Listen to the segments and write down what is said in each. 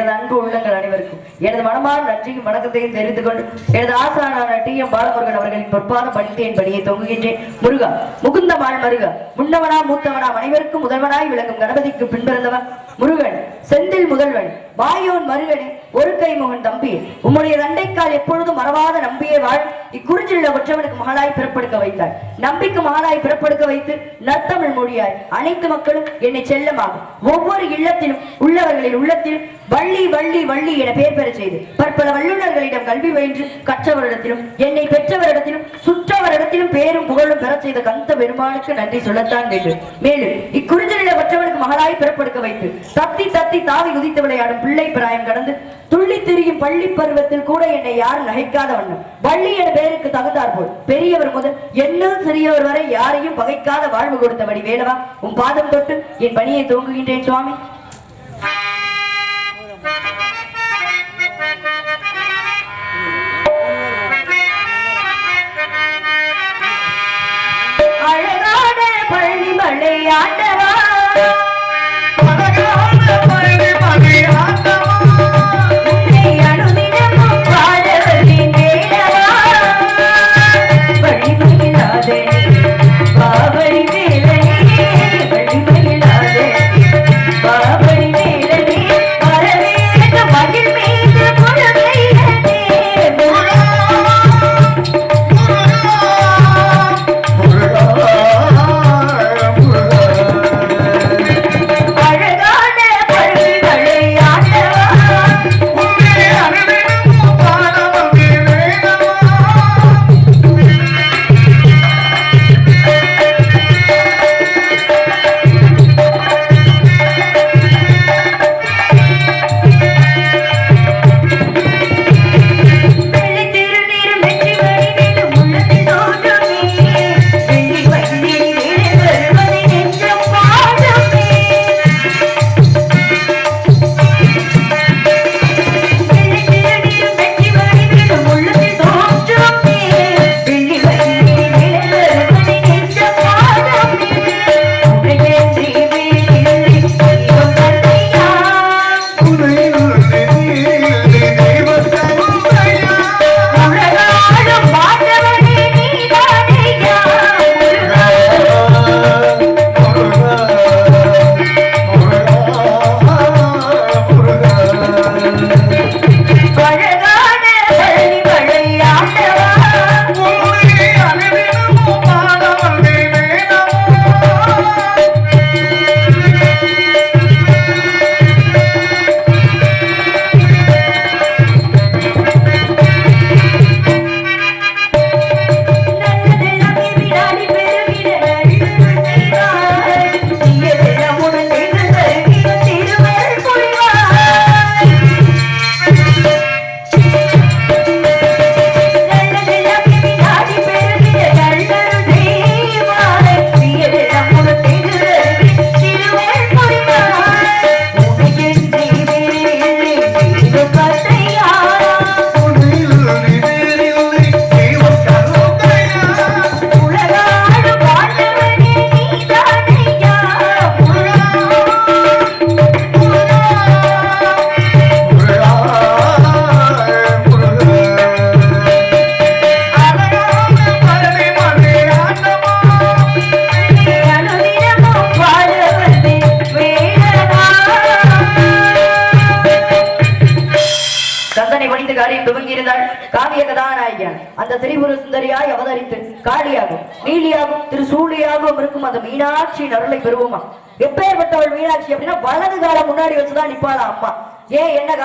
எனது அன்பு உள்ளங்கள் அனைவருக்கும் எனது மனமான நன்றியும் வணக்கத்தையும் தெரிந்து கொண்டு எனது ஆசானான டி எம் பாலமுருகன் அவர்களின் பொற்பான பணித்தேன் பணியை படியை தொங்குகின்றேன். முருகா முகுந்த மாள் மருக முன்னவனா மூத்தவனா அனைவருக்கும் முதல்வனாய் விளங்கும் கணபதிக்கு பின்பிறந்தவன் முருகன் செந்தில் முதல்வன். வாயோன் மருகனே ஒரு கைமுகன் தம்பி. உம்முடைய தண்டைக்கால் எப்பொழுதும் மறவாத நம்பியே வாழ். இக்குறிஞ்சிலுள்ள ஒற்றவனுக்கு மகளாய் பிறப்படுக்க வைத்தாய். நம்பிக்கு மகளாய் பிறப்படுக்க வைத்து நத்தமிழ் மொழியாய். அனைத்து மக்களும் என்னை செல்லமாகும் ஒவ்வொரு இல்லத்திலும் உள்ளவர்களின் உள்ளத்தில் வள்ளி வள்ளி வள்ளி என பெயர் பெறச் செய்து. பற்பல வல்லுநர்களிடம் கல்வி பயின்று கற்றவரிடத்திலும் என்னை பெற்றவரிடத்திலும் சுற்றவரிடத்திலும் பேரும் புகழும் பெறச் செய்த கந்த பெருமானுக்கு நன்றி சொல்லத்தான் வேண்டும். மேலும் இக்குறிஞ்சிலுள்ள ஒற்றவனுக்கு மகளாய் பிறப்படுக்க வைத்து தத்தி தத்தி தாவி குதித்து விளையாடும் பிள்ளை பிராயம் கடந்து துள்ளி திரியும் பள்ளி பருவத்தில் கூட என்னை யாரும் நகைக்காத வண்ணம். பள்ளி என பெயருக்கு தகுந்தார் போல். பெரியவர் முதல் என்ன சிறியவர் வரை யாரையும் பகைக்காத வாழ்வு கொடுத்தபடி வேலவா? உன் பாதம் தொட்டு என் பணியை துவங்குகின்றேன் சுவாமி. அழகான பள்ளி மலையாட்ட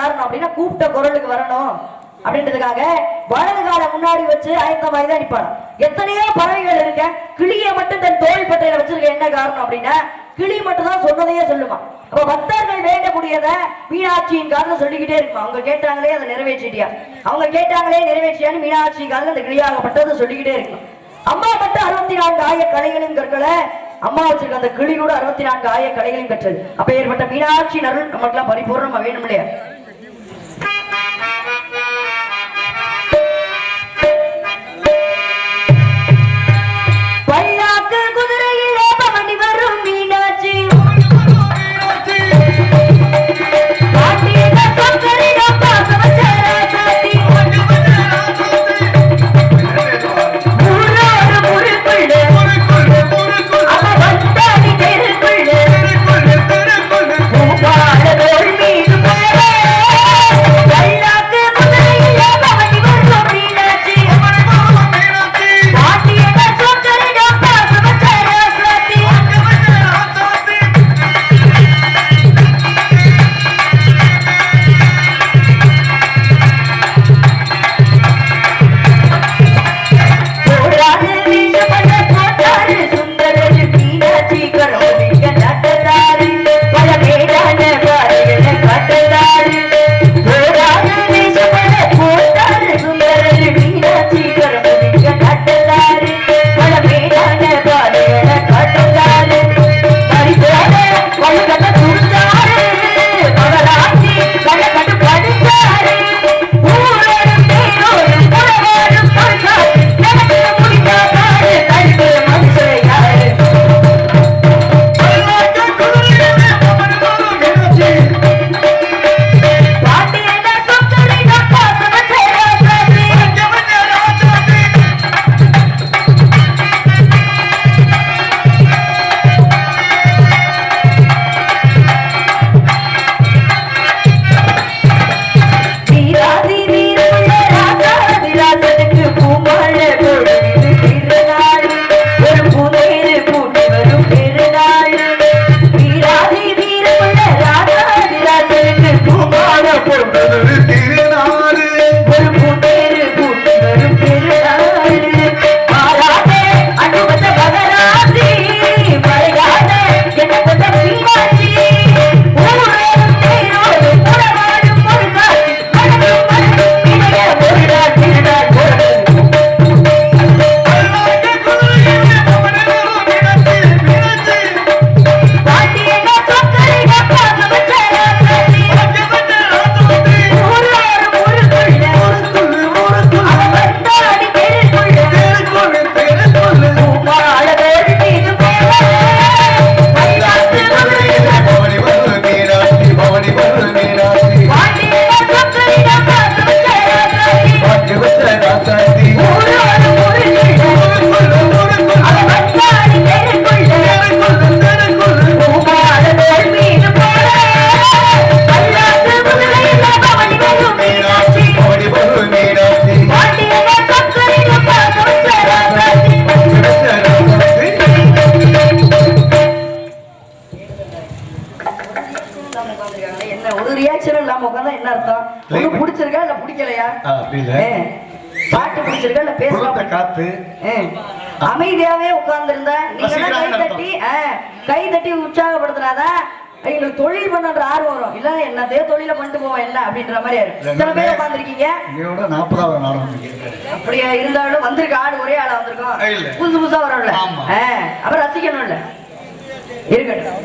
ஏன் அப்படின்னா கூப்பிட்ட குரலுக்கு வரணும். அப்படின்றதுக்காக வலது காலம் முன்னாடி வச்சு ஆயத்தமாய் தான் எத்தனையோ பறவைகள் இருக்க கிளியை மட்டும் தன் தோல் பட்டையில வச்சிருக்க என்ன காரணம் அப்படின்னா கிளி மட்டும் தான் சொன்னதையே சொல்லுமா. அப்ப பக்தர்கள் வேண்டக்கூடியத மீனாட்சியின் காதுல சொல்லிக்கிட்டே இருக்கும். அவங்க கேட்டாங்களே அதை நிறைவேற்றிட்டியா? அவங்க கேட்டாங்களே நிறைவேற்றியான்னு மீனாட்சி காதுல அந்த கிளியாகப்பட்டது சொல்லிக்கிட்டே இருக்கும். அம்மா மட்டும் அறுபத்தி நான்கு ஆய கலைகளும் கற்கல அம்மா வச்சிருக்க அந்த கிளி கூட அறுபத்தி நான்கு ஆய கலைகளையும் கற்றது அப்ப ஏற்பட்ட மீனாட்சி அருள் நமக்கெல்லாம் பரிபூர்ணமா வேணும் இல்லையா கொண்டு போவோம் என்ன அப்படின்ற மாதிரி சில பேர் உட்காந்துருக்கீங்க நாற்பதாவது அப்படியா இருந்தாலும் வந்திருக்க ஆடு ஒரே ஆளா வந்திருக்கோம். புதுசு புதுசா வரும்ல அப்புறம் ரசிக்கணும்ல. இருக்கட்டும்.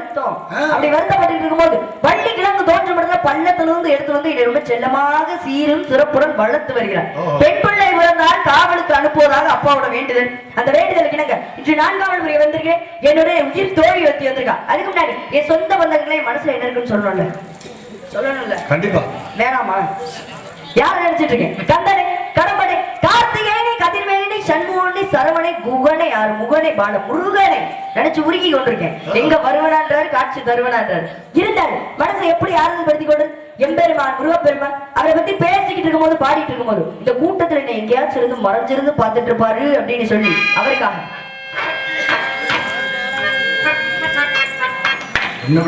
வருத்தம் அப்படி வருத்தப்பட்டு இருக்கும்போது வள்ளி கிழங்கு தோற்றம் இடத்துல பள்ளத்திலிருந்து எடுத்து வந்து இதை ரொம்ப செல்லமாக சீரும் சிறப்புடன் வளர்த்து வருகிறார். பெண் பிள்ளை பிறந்தால் காவலுக்கு அனுப்புவதாக அப்பாவோட வேண்டுதல். அந்த வேண்டுதல் கிணங்க. இன்று நான்காவது முறை வந்திருக்கேன் என்னுடைய உயிர் தோழி ஒருத்தி வந்திருக்கா. அதுக்கு முன்னாடி என் சொந்த பந்தங்களே மனசுல என்ன இருக்குன்னு சொல்லணும்ல? சொல்லணும்ல. கண்டிப்பா. வேணாமா? யார் நினைச்சிட்டு இருக்கேன் தந்தனே தலைவனை குகனை யார் முகனை பாட முருகனை நினைச்சு உருகி கொண்டிருக்கேன். எங்க வருவனான்றாரு காட்சி தருவனான்றாரு. இருந்தாரு மனசை எப்படி ஆறுதல்படுத்தி கொண்டு எம்பெருமான் முருகப்பெருமான் அவரை பத்தி பேசிக்கிட்டு இருக்கும் போது பாடிட்டு இருக்கும் போது இந்த கூட்டத்துல என்ன எங்கேயாச்சும் இருந்து மறைஞ்சிருந்து பார்த்துட்டு இருப்பாரு அப்படின்னு சொல்லி அவருக்காக. என்ன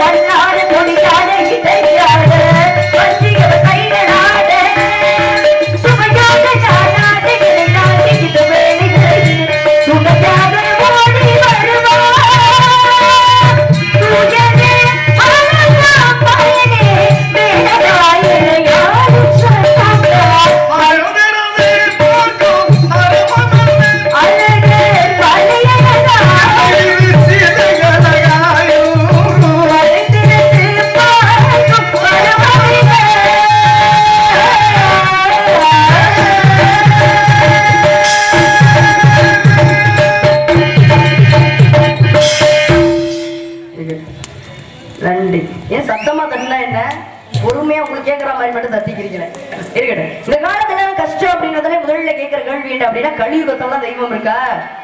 வண்ணாட கொடியாட கேட்கற இருக்கட்டும். இந்த காலத்துல கஷ்டம் அப்படின்றதுல முதல்ல கேட்கிற கேள்வி என்ன அப்படின்னா கலியுகத்தெல்லாம் தெய்வம் இருக்கா?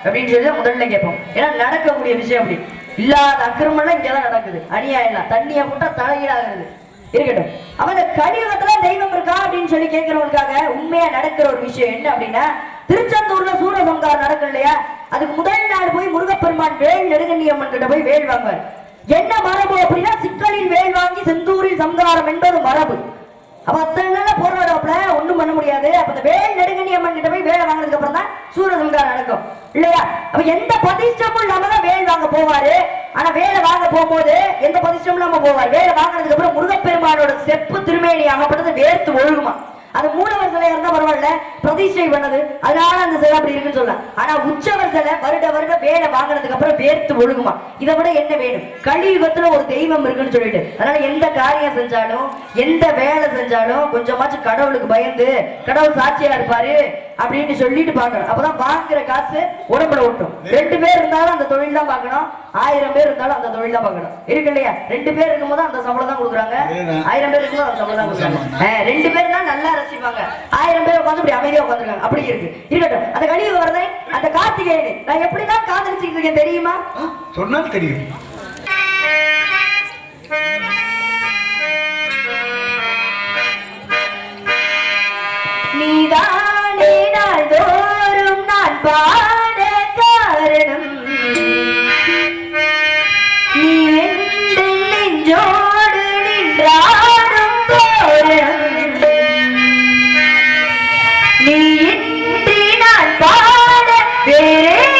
அப்படின்னு சொல்லி தான் முதல்ல கேட்போம். ஏன்னா நடக்கக்கூடிய விஷயம் அப்படி. இல்லாத அக்கிரமெல்லாம் இங்கதான் நடக்குது. அநியாயம் தண்ணியை போட்டா தலையீடாகிறது இருக்கட்டும். அவன் இந்த கலியுகத்துல தெய்வம் இருக்கா அப்படின்னு சொல்லி கேட்கிறவங்களுக்காக உண்மையா நடக்கிற ஒரு விஷயம் என்ன அப்படின்னா திருச்செந்தூர்ல சூரசம்காரம் நடக்கும் இல்லையா? அதுக்கு முதல் நாள் போய் முருகப்பெருமான் வேல் நெடுங்கண்ணியம்மன் கிட்ட போய் வேல் வாங்குவார். என்ன மரபு அப்படின்னா சிக்கலில் வேல் வாங்கி செந்தூரில் சம்காரம் என்பது மரபு. அப்ப அத்தனை நாள்ல ஒண்ணும் பண்ண முடியாது. அப்ப இந்த வேல் நெடுங்கணி அம்மன் கிட்ட போய் வேலை வாங்கினதுக்கு அப்புறம் தான் சூரசம்காரம் நடக்கும் இல்லையா? அப்ப எந்த பதிஷ்டமும் இல்லாம தான் வேல் வாங்க போவாரு. ஆனா வேலை வாங்க போகும்போது எந்த பதிஷ்டமும் இல்லாம போவார். வேலை வாங்கினதுக்கு அப்புறம் முருகப்பெருமானோட செப்பு திருமேனி ஆகப்பட்டது வேர்த்து ஒழுகுமா? அது மூலவர் சிலையா இருந்தா பரவாயில்ல பிரதிஷ்டை பண்ணது. அதனால அந்த சிலை அப்படி இருக்குன்னு சொல்லலாம் ஆனா உற்சவர் சிலை வருட வருட வேலை வாங்கினதுக்கு அப்புறம் வேர்த்து ஒழுகுமா? இதை விட என்ன வேணும்? கலியுகத்துல ஒரு தெய்வம் இருக்குன்னு சொல்லிட்டு. அதனால எந்த காரியம் செஞ்சாலும் எந்த வேலை செஞ்சாலும் கொஞ்சமாச்சும் கடவுளுக்கு பயந்து கடவுள் சாட்சியா இருப்பாரு. அப்படின்னு சொல்லிட்டு பார்க்கணும். அப்பதான் வாங்குற காசு உடம்புல ஒட்டும். ரெண்டு பேர் இருந்தாலும் அந்த தொழில் தான் பார்க்கணும். ஆயிரம் பேர் இருந்தாலும் அந்த தொழில் தான் பார்க்கணும். இருக்கு இல்லையா? ரெண்டு பேர் இருக்கும்போது அந்த சம்பளம் தான் கொடுக்குறாங்க. ஆயிரம் பேர் இருக்கும்போது அந்த சம்பளம் தான் கொடுக்குறாங்க. ரெண்டு பேர் தான் நல்லா ரசிப்பாங்க. ஆயிரம் பேர் உட்காந்து இப்படி அமைதியா உட்காந்துருக்காங்க அப்படி இருக்கு. இருக்கட்டும். அந்த கழிவு வரதை அந்த கார்த்திகேயனை நான் எப்படிதான் காதலிச்சுட்டு இருக்கேன் தெரியுமா? சொன்னால் தெரியும். நாள்தோறும் நான் பாட காரணம் நீ எந்த நெஞ்சோடு நின்றாடும் தோரணம் நீ இன்றி நான் பாட வேறேது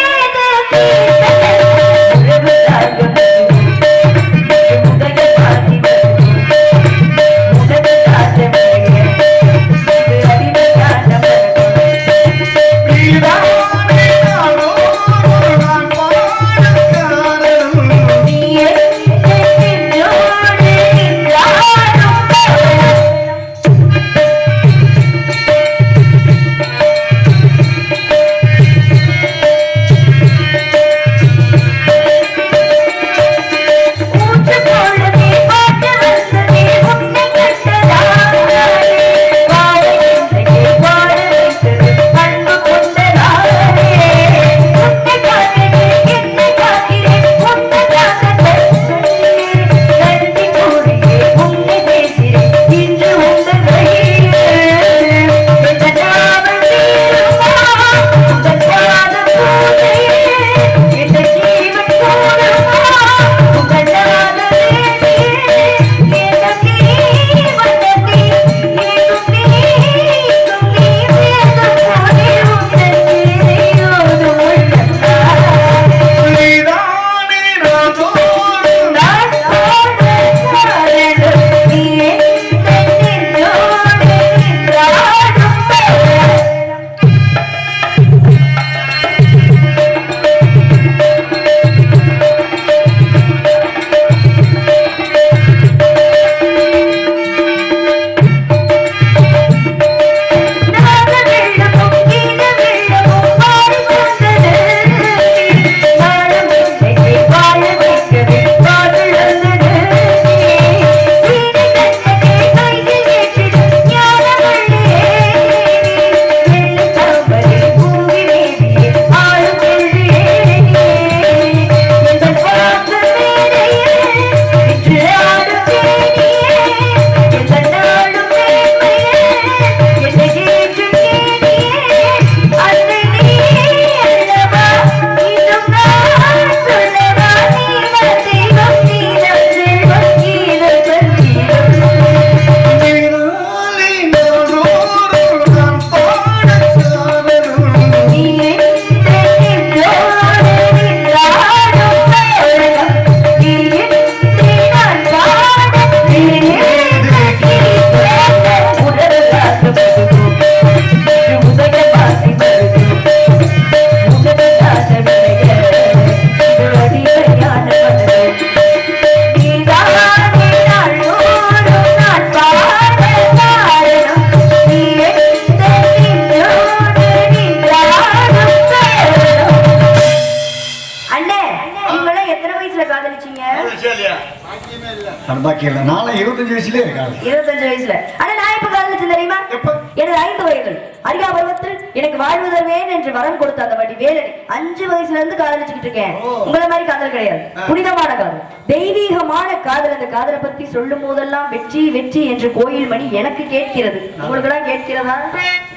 போதெல்லாம் வெற்றி வெற்றி என்று கோயில் மணி எனக்கு கேட்கிறது. உங்களுக்கு எல்லாம் கேட்கிறதா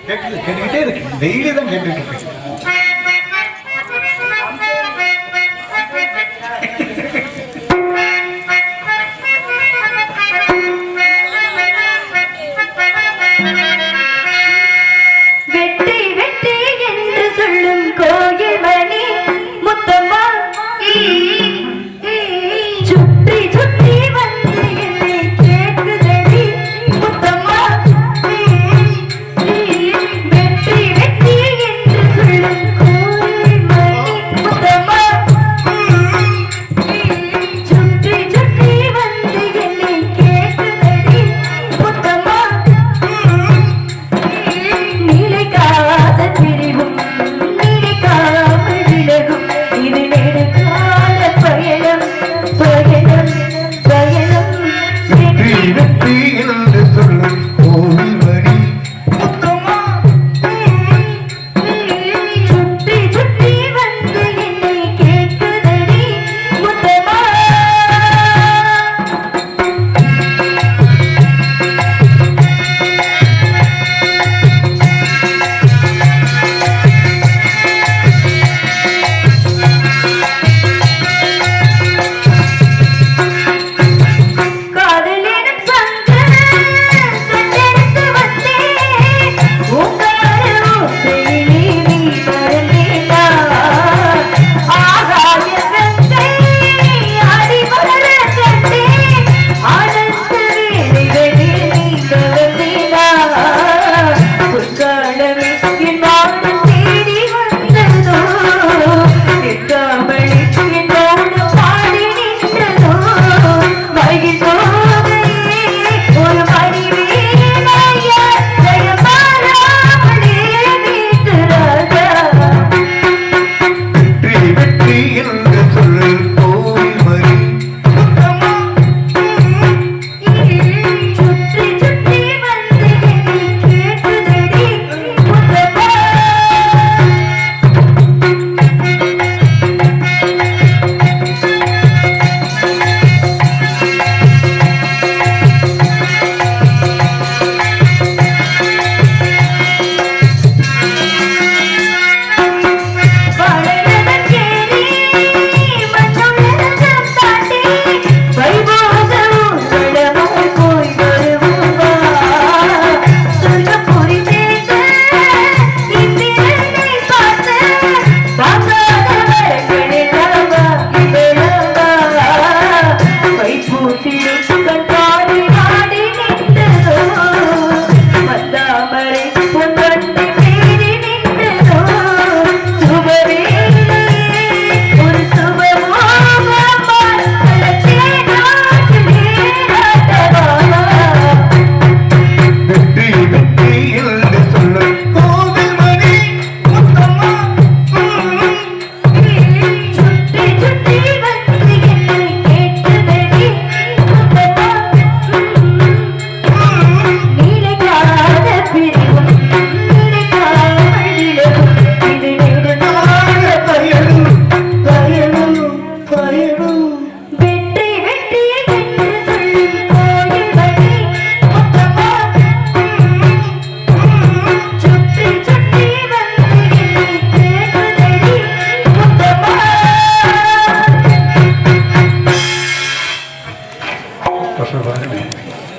கேட்டுக்கிட்டே இருக்கு. டெய்லி தான் கேட்டுக்கிட்டு இருக்கு.